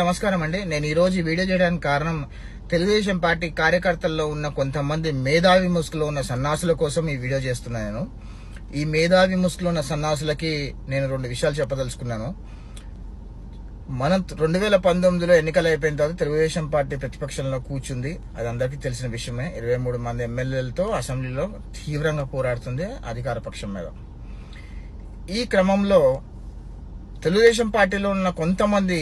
నమస్కారం అండి. నేను ఈ రోజు వీడియో చేయడానికి కారణం తెలుగుదేశం పార్టీ కార్యకర్తల్లో ఉన్న కొంతమంది మేధావి ముసుగులో ఉన్న సన్నాసుల కోసం ఈ వీడియో చేస్తున్నాను. ఈ మేధావి ముసుగులో ఉన్న సన్నాసులకి నేను రెండు విషయాలు చెప్పదలుచుకున్నాను. మనం రెండు వేల పంతొమ్మిదిలో ఎన్నికలు అయిపోయిన తర్వాత తెలుగుదేశం పార్టీ ప్రతిపక్షంలో కూర్చుంది. అది అందరికీ తెలిసిన విషయమే. ఇరవై మూడు మంది ఎమ్మెల్యేలతో అసెంబ్లీలో తీవ్రంగా పోరాడుతుంది అధికార పక్షం మీద. ఈ క్రమంలో తెలుగుదేశం పార్టీలో ఉన్న కొంతమంది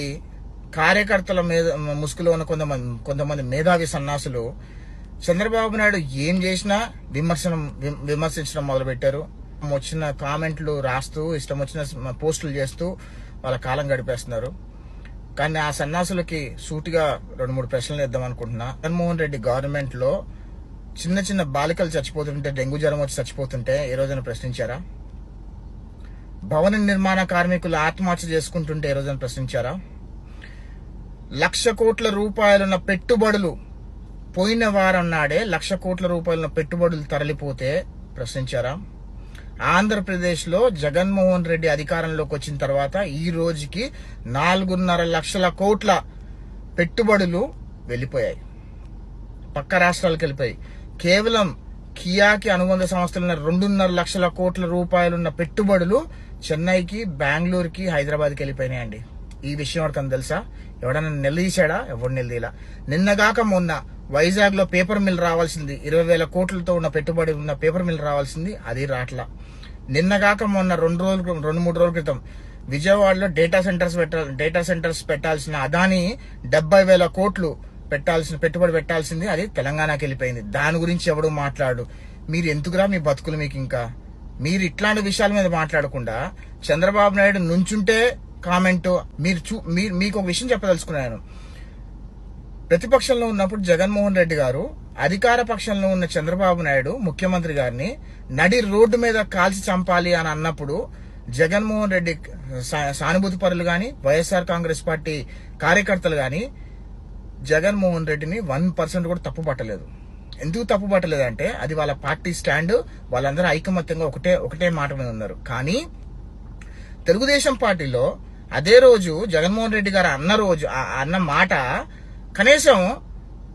కార్యకర్తల మీద ముసుగులో ఉన్న కొంతమంది కొంతమంది మేధావి సన్నాసులు చంద్రబాబు నాయుడు ఏం చేసినా విమర్శనం విమ- విమర్శించడం మొదలుపెట్టారు. వచ్చిన కామెంట్లు రాస్తూ ఇష్టం వచ్చిన పోస్టులు చేస్తూ వాళ్ళ కాలం గడిపేస్తున్నారు. కానీ ఆ సన్నాసులకి సూటిగా రెండు మూడు ప్రశ్నలు ఇద్దాం అనుకుంటున్నా. జగన్మోహన్ రెడ్డి గవర్నమెంట్లో చిన్న చిన్న బాలికలు చచ్చిపోతుంటే డెంగ్యూ జ్వరం వచ్చి చచ్చిపోతుంటే ఏ రోజైనా ప్రశ్నించారా? భవన నిర్మాణ కార్మికులు ఆత్మహత్య చేసుకుంటుంటే ఏ రోజున ప్రశ్నించారా? లక్ష కోట్ల రూపాయలున్న పెట్టుబడులు పోయిన వారం నాడే లక్ష కోట్ల రూపాయలున్న పెట్టుబడులు తరలిపోతే ప్రశ్నించారా? ఆంధ్రప్రదేశ్లో జగన్మోహన్ రెడ్డి అధికారంలోకి వచ్చిన తర్వాత ఈ రోజుకి నాలుగున్నర లక్షల కోట్ల పెట్టుబడులు వెళ్ళిపోయాయి. పక్క రాష్ట్రాలకు వెళ్ళిపోయి కేవలం కియాకి అనుబంధ సంస్థలున్న రెండున్నర లక్షల కోట్ల రూపాయలున్న పెట్టుబడులు చెన్నైకి బెంగళూరుకి హైదరాబాద్కి వెళ్ళిపోయినాయండి. ఈ విషయం అర్థం తెలుసా? ఎవడన్నా నిలదీశాడా ఎవడు నిలదీలా నిన్నగాక మొన్న వైజాగ్లో పేపర్ మిల్ రావాల్సింది. ఇరవై వేల కోట్లతో ఉన్న పెట్టుబడి ఉన్న పేపర్ మిల్ రావాల్సింది. అది రాట్లా. నిన్నగాక మొన్న రెండు రోజుల రెండు మూడు రోజుల క్రితం విజయవాడలో డేటా సెంటర్స్ పెట్టాలి డేటా సెంటర్స్ పెట్టాల్సిన అదాని డెబ్బై వేల కోట్లు పెట్టాల్సిన పెట్టుబడి పెట్టాల్సింది. అది తెలంగాణకి వెళ్ళిపోయింది. దాని గురించి ఎవడు మాట్లాడు? మీరు ఎందుకురా మీ బతుకులు మీకు ఇంకా మీరు ఇట్లాంటి విషయాల మీద మాట్లాడకుండా చంద్రబాబు నాయుడు నుంచుంటే కామెంట్ మీరు చూ మీరు మీకు ఒక విషయం చెప్పదలుచుకున్నాను. ప్రతిపక్షంలో ఉన్నప్పుడు జగన్మోహన్ రెడ్డి గారు అధికార పక్షంలో ఉన్న చంద్రబాబు నాయుడు ముఖ్యమంత్రి గారిని నడి రోడ్డు మీద కాల్చి చంపాలి అని అన్నప్పుడు జగన్మోహన్ రెడ్డి సా- సానుభూతి పరులు గాని వైఎస్ఆర్ కాంగ్రెస్ పార్టీ కార్యకర్తలు గాని జగన్మోహన్ రెడ్డిని వన్ పర్సెంట్ కూడా తప్పు పట్టలేదు. ఎందుకు తప్పు పట్టలేదు అంటే అది వాళ్ళ పార్టీ స్టాండ్ వాళ్ళందరూ ఐకమత్యంగా ఒకటే ఒకటే మాట మీద ఉన్నారు. కానీ తెలుగుదేశం పార్టీలో అదే రోజు జగన్మోహన్ రెడ్డి గారు అన్న రోజు ఆ అన్న మాట కనీసం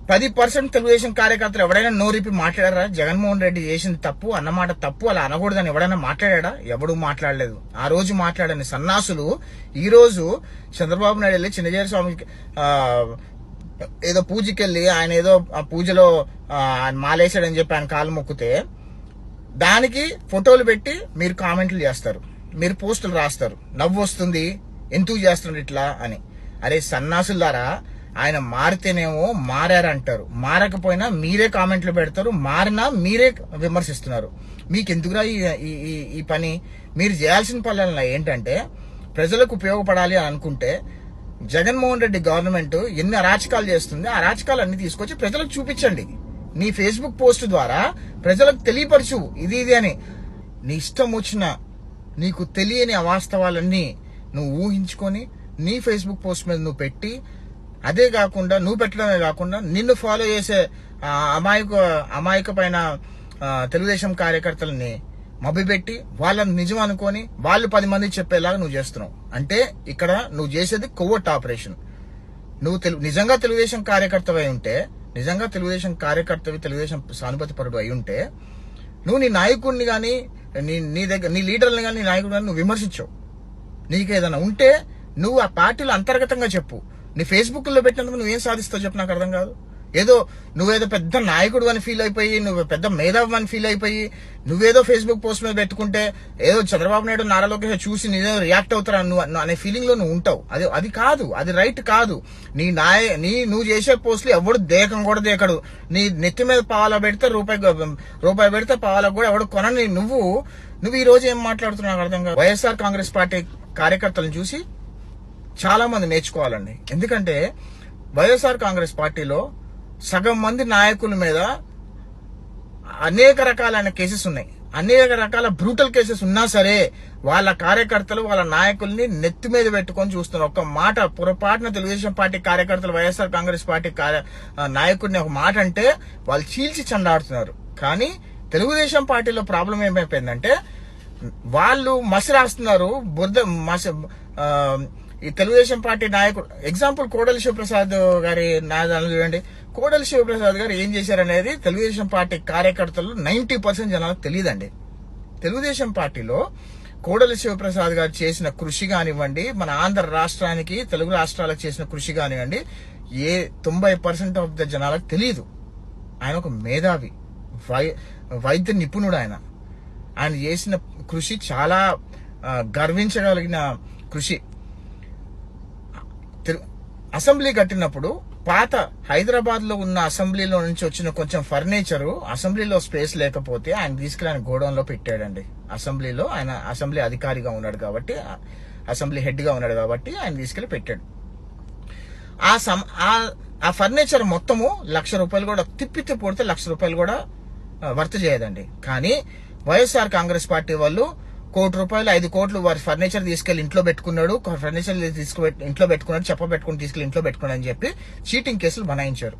పది పర్సెంట్ తెలుగుదేశం కార్యకర్తలు ఎవడైనా నోరిపి మాట్లాడారా? జగన్మోహన్ రెడ్డి చేసింది తప్పు అన్నమాట తప్పు అలా అనకూడదని ఎవడైనా మాట్లాడా ఎవడు మాట్లాడలేదు. ఆ రోజు మాట్లాడని సన్నాసులు ఈ రోజు చంద్రబాబు నాయుడు వెళ్ళి చిన్నజేరి స్వామికి ఏదో పూజకి వెళ్ళి ఆయన ఏదో ఆ పూజలో ఆయన మాలేశాడని చెప్పి ఆయన కాలు మొక్కితే దానికి ఫోటోలు పెట్టి మీరు కామెంట్లు చేస్తారు. మీరు పోస్టులు రాస్తారు. నవ్వు వస్తుంది. ఎందుకు చేస్తున్నారు ఇట్లా అని. అరే సన్నాసులారా ఆయన మారితేనేమో మారారంటారు. మారకపోయినా మీరే కామెంట్లు పెడతారు మారినా మీరే విమర్శిస్తున్నారు. మీకు ఎందుకురా ఈ ఈ- ఈ- పని? మీరు చేయాల్సిన పనుల ఏంటంటే ప్రజలకు ఉపయోగపడాలి అని అనుకుంటే జగన్మోహన్ రెడ్డి గవర్నమెంట్ ఎన్ని అరాచకాలు చేస్తుంది ఆ అరాచకాలు అన్ని తీసుకొచ్చి ప్రజలకు చూపించండి. నీ ఫేస్బుక్ పోస్ట్ ద్వారా ప్రజలకు తెలియపరచు ఇది ఇది అని. నీ ఇష్టం వచ్చిన నీకు తెలియని అవాస్తవాలన్నీ నువ్వు ఊహించుకొని నీ ఫేస్బుక్ పోస్ట్ మీద నువ్వు పెట్టి అదే కాకుండా నువ్వు పెట్టడమే కాకుండా నిన్ను ఫాలో చేసే అమాయక అమాయక పైన తెలుగుదేశం కార్యకర్తలని మభ్యపెట్టి వాళ్ళని నిజం అనుకొని వాళ్ళు పది మంది చెప్పేలాగా నువ్వు చేస్తున్నావు. అంటే ఇక్కడ నువ్వు చేసేది కొవ్వొట్టు ఆపరేషన్ నువ్వు తెలు నిజంగా తెలుగుదేశం కార్యకర్తవై ఉంటే నిజంగా తెలుగుదేశం కార్యకర్తవి తెలుగుదేశం సానుభూతి పరుడు అయి ఉంటే నువ్వు నీ నాయకుడిని కానీ నీ నీ దగ్గర నీ లీడర్ని కానీ నీ నాయకుడిని కానీ నువ్వు విమర్శించావు. నీకు ఏదైనా ఉంటే నువ్వు ఆ పార్టీలో అంతర్గతంగా చెప్పు. నీ ఫేస్బుక్లో పెట్టినందుకు నువ్వేం సాధిస్తావు చెప్పు నాకు అర్థం కాదు. ఏదో నువ్వేదో పెద్ద నాయకుడు అని ఫీల్ అయిపోయి నువ్వు పెద్ద మేధావి అని ఫీల్ అయిపోయి నువ్వేదో ఫేస్బుక్ పోస్ట్ మీద పెట్టుకుంటే ఏదో చంద్రబాబు నాయుడు నారా లోకేష్ చూసి నేనేదో రియాక్ట్ అవుతారా నువ్వు అనే ఫీలింగ్లో నువ్వు ఉంటావు. అది అది కాదు. అది రైట్ కాదు. నీ నాయ నీ నువ్వు చేసే పోస్టులు ఎవడు దేకం కూడా దేకడు. నీ నెత్తి మీద పావాల పెడితే రూపాయి రూపాయి పెడితే పావాలకు కూడా ఎవడు కొనని నువ్వు నువ్వు ఈ రోజు ఏం మాట్లాడుతున్నావు అర్థం కాదు. వైఎస్ఆర్ కాంగ్రెస్ పార్టీ కార్యకర్తలను చూసి చాలా మంది నేర్చుకోవాలండి. ఎందుకంటే వైఎస్ఆర్ కాంగ్రెస్ పార్టీలో సగం మంది నాయకుల మీద అనేక రకాలైన కేసెస్ ఉన్నాయి. అనేక రకాల బ్రూటల్ కేసెస్ ఉన్నా సరే వాళ్ళ కార్యకర్తలు వాళ్ళ నాయకుల్ని నెత్తి మీద పెట్టుకొని చూస్తున్నారు ఒక మాట పొరపాటున తెలుగుదేశం పార్టీ కార్యకర్తలు వైఎస్ఆర్ కాంగ్రెస్ పార్టీ కార్య- నాయకుడిని ఒక మాట అంటే వాళ్ళు చీల్చి చండాడుతున్నారు. కానీ తెలుగుదేశం పార్టీలో ప్రాబ్లం ఏమైపోయిందంటే వాళ్ళు మసి రాస్తున్నారు బురద మస ఈ తెలుగుదేశం పార్టీ నాయకుడు ఎగ్జాంపుల్ కోడలి శివప్రసాద్ గారి నా చూడండి. కోడలి శివప్రసాద్ గారు ఏం చేశారనేది తెలుగుదేశం పార్టీ కార్యకర్తలు నైన్టీ పర్సెంట్ జనాలకు తెలియదండి. తెలుగుదేశం పార్టీలో కోడలి శివప్రసాద్ గారు చేసిన కృషి కానివ్వండి మన ఆంధ్ర రాష్ట్రానికి తెలుగు రాష్ట్రాలకు చేసిన కృషి కానివ్వండి ఏ తొంభై పర్సెంట్ ఆఫ్ ద జనాలకు తెలియదు ఆయన ఒక మేధావి వై వైద్య నిపుణుడు ఆయన. ఆయన చేసిన కృషి చాలా గర్వించగలిగిన కృషి. అసెంబ్లీ కట్టినప్పుడు పాత హైదరాబాద్లో ఉన్న అసెంబ్లీలో నుంచి వచ్చిన కొంచెం ఫర్నిచర్ అసెంబ్లీలో స్పేస్ లేకపోతే ఆయన తీసుకెళ్ళి ఆయన గోడౌన్లో పెట్టాడండి. అసెంబ్లీలో ఆయన అసెంబ్లీ అధికారిగా ఉన్నాడు కాబట్టి అసెంబ్లీ హెడ్గా ఉన్నాడు కాబట్టి ఆయన తీసుకెళ్ళి పెట్టాడు. ఆ సమ్ ఆ- ఫర్నిచర్ మొత్తము లక్ష రూపాయలు కూడా తిప్పి తిప్పి లక్ష రూపాయలు కూడా వర్త వర్త్ చేయదండి. కానీ వైఎస్ఆర్ కాంగ్రెస్ పార్టీ వాళ్ళు కోటి రూపాయలు ఐదు కోట్లు వారి ఫర్నిచర్ తీసుకెళ్ళి ఇంట్లో పెట్టుకున్నాడు. ఫర్నిచర్ తీసుకుపెట్టి ఇంట్లో పెట్టుకున్నాడు చెప్ప పెట్టుకుని తీసుకెళ్ళి ఇంట్లో పెట్టుకున్నాడు అని చెప్పి చీటింగ్ కేసులు బనాయించారు.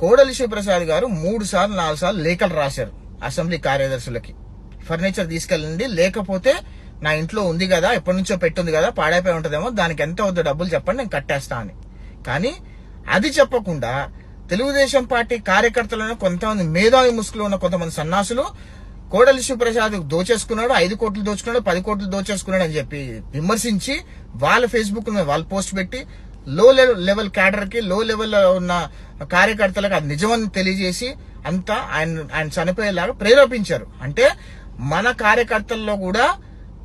కోడలి శివప్రసాద్ గారు మూడు సార్లు నాలుగు సార్లు లేఖలు రాశారు అసెంబ్లీ కార్యదర్శులకి. ఫర్నిచర్ తీసుకెళ్ళండి లేకపోతే నా ఇంట్లో ఉంది కదా ఎప్పటి నుంచో పెట్టుంది కదా పాడైపోయి ఉంటుందేమో దానికి ఎంత వద్ద డబ్బులు చెప్పండి నేను కట్టేస్తా అని. కానీ అది చెప్పకుండా తెలుగుదేశం పార్టీ కార్యకర్తలను కొంతమంది మేధావి ముసుగులో ఉన్న కొంతమంది సన్నాసులు కోడలి శివప్రసాద్ దోచేసుకున్నాడు ఐదు కోట్లు దోచుకున్నాడు పది కోట్లు దోచేసుకున్నాడు అని చెప్పి విమర్శించి వాళ్ళ ఫేస్బుక్ మీద వాళ్ళు పోస్ట్ పెట్టి లో లెవెల్ క్యాడర్కి లో లెవెల్ ఉన్న కార్యకర్తలకు అది నిజమని తెలియజేసి అంతా ఆయన ఆయన చనిపోయేలాగా ప్రేరేపించారు. అంటే మన కార్యకర్తల్లో కూడా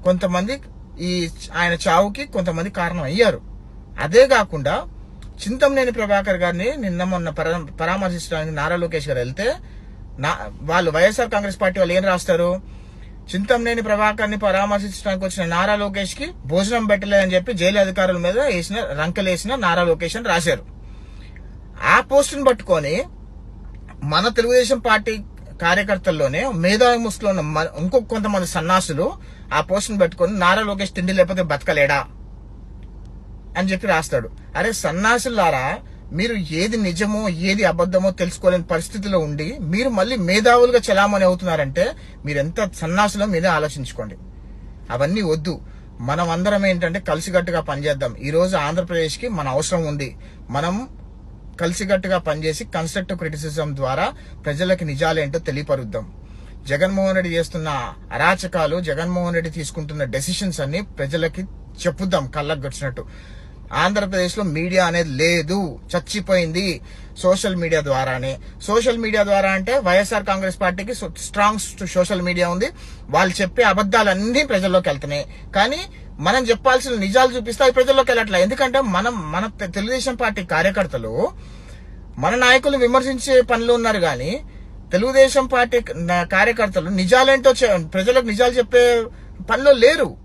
కొంతమంది ఈ ఆయన చావుకి కొంతమంది కారణం అయ్యారు. అదే కాకుండా చింతమనేని ప్రభాకర్ గారిని నిన్న మొన్న పరా- పరామర్శించడానికి నారా లోకేష్ గారు వెళ్తే నా వాళ్ళు వైఎస్ఆర్ కాంగ్రెస్ పార్టీ వాళ్ళు ఏం రాస్తారు? చింతంనేని ప్రభాకర్ని పరామర్శించడానికి వచ్చిన నారా లోకేష్కి భోజనం పెట్టలేదని చెప్పి జైలు అధికారుల మీద వేసిన రంకెలేసిన నారా లోకేష్ అని రాశారు. ఆ పోస్టును పట్టుకొని మన తెలుగుదేశం పార్టీ కార్యకర్తల్లోనే మేధావి ముసులో ఉన్న ఇంకొక కొంతమంది సన్నాసులు ఆ పోస్టును పెట్టుకొని నారా లోకేష్ తిండి లేకపోతే బతకలేడా? అని చెప్పి రాస్తాడు. అరే సన్నాసులారా మీరు ఏది నిజమో ఏది అబద్ధమో తెలుసుకోలేని పరిస్థితిలో ఉండి మీరు మళ్ళీ మేధావులుగా చలామణి అవుతున్నారంటే మీరు ఎంత సన్నాసులో మీరే ఆలోచించుకోండి. అవన్నీ వద్దు. మనం అందరం ఏంటంటే కలిసికట్టుగా పనిచేద్దాం. ఈ రోజు మన అవసరం ఉంది. మనం కలిసికట్టుగా పనిచేసి కన్స్ట్రక్టివ్ క్రిటిసిజం ద్వారా ప్రజలకి నిజాలేంటో తెలియపరుద్దాం. జగన్మోహన్ రెడ్డి చేస్తున్న అరాచకాలు జగన్మోహన్ రెడ్డి తీసుకుంటున్న డెసిషన్స్ అన్ని ప్రజలకి చెప్పుద్దాం కళ్ళకు గడిచినట్టు. ఆంధ్రప్రదేశ్లో మీడియా అనేది లేదు. చచ్చిపోయింది సోషల్ మీడియా ద్వారానే. సోషల్ మీడియా ద్వారా అంటే వైఎస్ఆర్ కాంగ్రెస్ పార్టీకి స్ట్రాంగ్ సోషల్ మీడియా ఉంది. వాళ్ళు చెప్పే అబద్దాలన్నీ ప్రజల్లోకి వెళ్తున్నాయి. కానీ మనం చెప్పాల్సిన నిజాలు చూపిస్తే అవి ప్రజల్లోకి వెళ్ళట్లే ఎందుకంటే మనం మన తెలుగుదేశం పార్టీ కార్యకర్తలు మన నాయకులు విమర్శించే పనులు ఉన్నారు కానీ తెలుగుదేశం పార్టీ కార్యకర్తలు నిజాలేంటో చె- ప్రజలకు నిజాలు చెప్పే పనిలో లేరు.